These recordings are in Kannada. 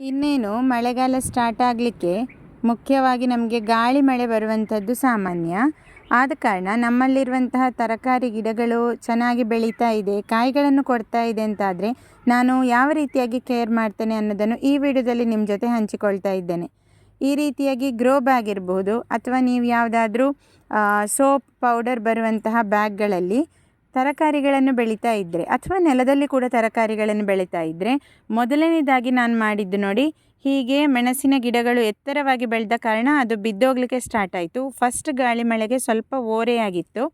ಇನ್ನೇನು, ಮಳೆಗಾಲ ಸ್ಟಾರ್ಟ್ ಆಗಲಿಕ್ಕೆ ಮುಖ್ಯವಾಗಿ ನಮಗೆ ಗಾಳಿ ಮಳೆ ಬರುವಂಥದ್ದು ಸಾಮಾನ್ಯ. ಆದ ಕಾರಣ ನಮ್ಮಲ್ಲಿರುವಂತಹ ತರಕಾರಿ ಗಿಡಗಳು ಚೆನ್ನಾಗಿ ಬೆಳೀತಾ ಇದೆ, ಕಾಯಿಗಳನ್ನು ಕೊಡ್ತಾ ಇದೆ ಅಂತಾದರೆ ನಾನು ಯಾವ ರೀತಿಯಾಗಿ ಕೇರ್ ಮಾಡ್ತೇನೆ ಅನ್ನೋದನ್ನು ಈ ವಿಡಿಯೋದಲ್ಲಿ ನಿಮ್ಮ ಜೊತೆ ಹಂಚಿಕೊಳ್ತಾ ಇದ್ದೇನೆ. ಈ ರೀತಿಯಾಗಿ ಗ್ರೋ ಬ್ಯಾಗ್ ಇರಬಹುದು ಅಥವಾ ನೀವು ಯಾವುದಾದ್ರೂ ಸೋಪ್ ಪೌಡರ್ ಬರುವಂತಹ ಬ್ಯಾಗ್ಗಳಲ್ಲಿ ತರಕಾರಿಗಳನ್ನು ಬೆಳೀತಾ ಇದ್ದರೆ ಅಥವಾ ನೆಲದಲ್ಲಿ ಕೂಡ ತರಕಾರಿಗಳನ್ನು ಬೆಳೀತಾ ಇದ್ದರೆ ಮೊದಲನೇದಾಗಿ ನಾನು ಮಾಡಿದ್ದು ನೋಡಿ, ಹೀಗೆ ಮೆಣಸಿನ ಗಿಡಗಳು ಎತ್ತರವಾಗಿ ಬೆಳೆದ ಕಾರಣ ಅದು ಬಿದ್ದೋಗ್ಲಿಕ್ಕೆ ಸ್ಟಾರ್ಟ್ ಆಯಿತು. ಫಸ್ಟ್ ಗಾಳಿ ಮಳೆಗೆ ಸ್ವಲ್ಪ ಓರೆಯಾಗಿತ್ತು.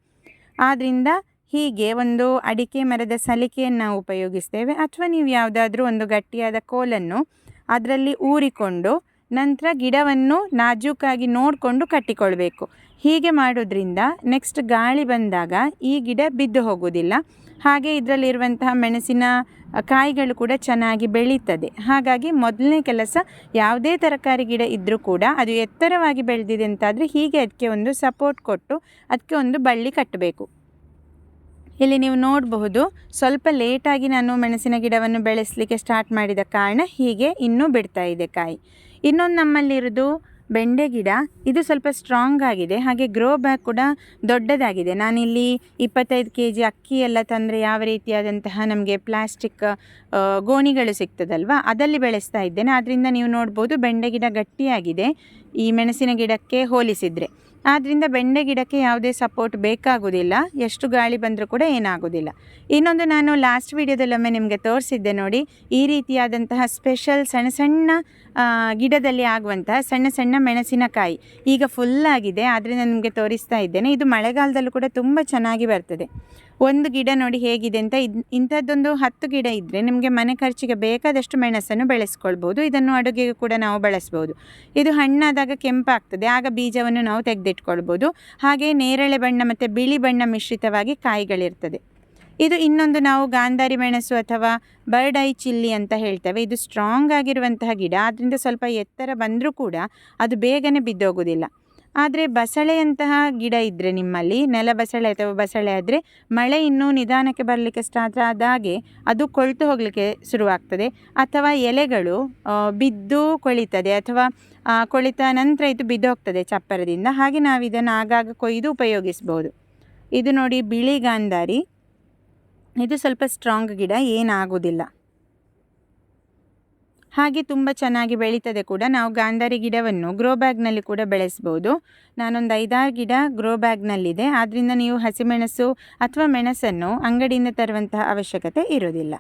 ಆದ್ದರಿಂದ ಹೀಗೆ ಒಂದು ಅಡಿಕೆ ಮರದ ಸಲಿಕೆಯನ್ನು ನಾವು ಉಪಯೋಗಿಸ್ತೇವೆ. ಅಥವಾ ನೀವು ಯಾವುದಾದ್ರೂ ಒಂದು ಗಟ್ಟಿಯಾದ ಕೋಲನ್ನು ಅದರಲ್ಲಿ ಊರಿಕೊಂಡು ನಂತರ ಗಿಡವನ್ನು ನಾಜೂಕಾಗಿ ನೋಡಿಕೊಂಡು ಕಟ್ಟಿಕೊಳ್ಬೇಕು. ಹೀಗೆ ಮಾಡೋದ್ರಿಂದ ನೆಕ್ಸ್ಟ್ ಗಾಳಿ ಬಂದಾಗ ಈ ಗಿಡ ಬಿದ್ದು ಹೋಗೋದಿಲ್ಲ ಹಾಗೆ ಇದರಲ್ಲಿರುವಂತಹ ಮೆಣಸಿನ ಕಾಯಿಗಳು ಕೂಡ ಚೆನ್ನಾಗಿ ಬೆಳೀತದೆ. ಹಾಗಾಗಿ ಮೊದಲನೇ ಕೆಲಸ ಯಾವುದೇ ತರಕಾರಿ ಗಿಡ ಇದ್ದರೂ ಕೂಡ ಅದು ಎತ್ತರವಾಗಿ ಬೆಳೆದಿದೆ ಅಂತಾದರೆ ಹೀಗೆ ಅದಕ್ಕೆ ಒಂದು ಸಪೋರ್ಟ್ ಕೊಟ್ಟು ಅದಕ್ಕೆ ಒಂದು ಬಳ್ಳಿ ಕಟ್ಟಬೇಕು. ಇಲ್ಲಿ ನೀವು ನೋಡಬಹುದು, ಸ್ವಲ್ಪ ಲೇಟಾಗಿ ನಾನು ಮೆಣಸಿನ ಗಿಡವನ್ನು ಬೆಳೆಸಲಿಕ್ಕೆ ಸ್ಟಾರ್ಟ್ ಮಾಡಿದ ಕಾರಣ ಹೀಗೆ ಇನ್ನೂ ಬಿಡ್ತಾ ಇದೆ ಕಾಯಿ. ಇನ್ನೊಂದು ನಮ್ಮಲ್ಲಿರೋದು ಬೆಂಡೆ ಗಿಡ, ಇದು ಸ್ವಲ್ಪ ಸ್ಟ್ರಾಂಗ್ ಆಗಿದೆ, ಹಾಗೆ ಗ್ರೋ ಬ್ಯಾಗ್ ಕೂಡ ದೊಡ್ಡದಾಗಿದೆ. ನಾನಿಲ್ಲಿ ಇಪ್ಪತ್ತೈದು ಕೆ ಜಿ ಅಕ್ಕಿ ಎಲ್ಲ ತಂದರೆ ಯಾವ ರೀತಿಯಾದಂತಹ ನಮಗೆ ಪ್ಲಾಸ್ಟಿಕ್ ಗೋಣಿಗಳು ಸಿಗ್ತದಲ್ವ, ಅದಲ್ಲಿ ಬೆಳೆಸ್ತಾ ಇದ್ದೇನೆ. ಆದ್ದರಿಂದ ನೀವು ನೋಡ್ಬೋದು ಬೆಂಡೆ ಗಿಡ ಗಟ್ಟಿಯಾಗಿದೆ, ಈ ಮೆಣಸಿನ ಗಿಡಕ್ಕೆ ಹೋಲಿಸಿದರೆ. ಆದ್ದರಿಂದ ಬೆಂಡೆ ಗಿಡಕ್ಕೆ ಯಾವುದೇ ಸಪೋರ್ಟ್ ಬೇಕಾಗೋದಿಲ್ಲ. ಎಷ್ಟು ಗಾಳಿ ಬಂದರೂ ಕೂಡ ಏನಾಗೋದಿಲ್ಲ. ಇನ್ನೊಂದು ನಾನು ಲಾಸ್ಟ್ ವೀಡಿಯೋದಲ್ಲೊಮ್ಮೆ ನಿಮಗೆ ತೋರಿಸಿದ್ದೆ ನೋಡಿ, ಈ ರೀತಿಯಾದಂತಹ ಸ್ಪೆಷಲ್ ಸಣ್ಣ ಸಣ್ಣ ಗಿಡದಲ್ಲಿ ಆಗುವಂತಹ ಸಣ್ಣ ಸಣ್ಣ ಮೆಣಸಿನಕಾಯಿ. ಈಗ ಫುಲ್ ಫುಲ್ಲಾಗಿದೆ ನಾನು ನಿಮಗೆ ತೋರಿಸ್ತಾ ಇದ್ದೇನೆ. ಇದು ಮಳೆಗಾಲದಲ್ಲೂ ಕೂಡ ತುಂಬ ಚೆನ್ನಾಗಿ ಬರ್ತದೆ. ಒಂದು ಗಿಡ ನೋಡಿ ಹೇಗಿದೆ ಅಂತ ಇದು, ಇಂಥದ್ದೊಂದು ಹತ್ತು ಗಿಡ ಇದ್ದರೆ ನಿಮಗೆ ಮನೆ ಖರ್ಚಿಗೆ ಬೇಕಾದಷ್ಟು ಮೆಣಸನ್ನು ಬೆಳೆಸ್ಕೊಳ್ಬೋದು. ಇದನ್ನು ಅಡುಗೆಗೂ ಕೂಡ ನಾವು ಬಳಸ್ಬೋದು. ಇದು ಹಣ್ಣಾದಾಗ ಕೆಂಪಾಗ್ತದೆ, ಆಗ ಬೀಜವನ್ನು ನಾವು ತೆಗೆದಿಟ್ಕೊಳ್ಬೋದು. ಹಾಗೆ ನೇರಳೆ ಬಣ್ಣ ಮತ್ತು ಬಿಳಿ ಬಣ್ಣ ಮಿಶ್ರಿತವಾಗಿ ಕಾಯಿಗಳಿರ್ತದೆ. ಇದು ಇನ್ನೊಂದು ನಾವು ಗಾಂಧಾರಿ ಮೆಣಸು ಅಥವಾ ಬರ್ಡ್ ಐ ಚಿಲ್ಲಿ ಅಂತ ಹೇಳ್ತೇವೆ. ಇದು ಸ್ಟ್ರಾಂಗ್ ಆಗಿರುವಂತಹ ಗಿಡ. ಆದ್ದರಿಂದ ಸ್ವಲ್ಪ ಎತ್ತರ ಬಂದರೂ ಕೂಡ ಅದು ಬೇಗನೆ ಬಿದ್ದೋಗೋದಿಲ್ಲ ಆದರೆ ಬಸಳೆಯಂತಹ ಗಿಡ ಇದ್ದರೆ ನಿಮ್ಮಲ್ಲಿ, ನೆಲ ಬಸಳೆ ಅಥವಾ ಬಸಳೆ ಆದರೆ ಮಳೆ ಇನ್ನೂ ನಿಧಾನಕ್ಕೆ ಬರಲಿಕ್ಕೆ ಸ್ಟಾರ್ಟ್ ಆದಾಗೆ ಅದು ಕೊಳ್ತು ಹೋಗಲಿಕ್ಕೆ ಶುರುವಾಗ್ತದೆ. ಅಥವಾ ಎಲೆಗಳು ಬಿದ್ದು ಕೊಳಿತದೆ ಅಥವಾ ಕೊಳಿತ ನಂತರ ಇದು ಬಿದ್ದೋಗ್ತದೆ ಚಪ್ಪರದಿಂದ. ಹಾಗೆ ನಾವು ಇದನ್ನು ಆಗಾಗ ಕೊಯ್ದು ಉಪಯೋಗಿಸ್ಬೋದು. ಇದು ನೋಡಿ ಬಿಳಿ ಗಾಂಧಾರಿ. ಇದು ಸ್ವಲ್ಪ ಸ್ಟ್ರಾಂಗ್ ಗಿಡ, ಏನಾಗೋದಿಲ್ಲ. ಹಾಗೆ ತುಂಬ ಚೆನ್ನಾಗಿ ಬೆಳೀತದೆ ಕೂಡ. ನಾವು ಗಾಂಧಾರಿ ಗಿಡವನ್ನು ಗ್ರೋ ಬ್ಯಾಗ್ನಲ್ಲಿ ಕೂಡ ಬೆಳೆಸ್ಬೋದು. ನಾನೊಂದು ಐದಾರು ಗಿಡ ಗ್ರೋ ಬ್ಯಾಗ್ನಲ್ಲಿದೆ ಆದ್ದರಿಂದ ನೀವು ಹಸಿಮೆಣಸು ಅಥವಾ ಮೆಣಸನ್ನು ಅಂಗಡಿಯಿಂದ ತರುವಂತಹ ಅವಶ್ಯಕತೆ ಇರೋದಿಲ್ಲ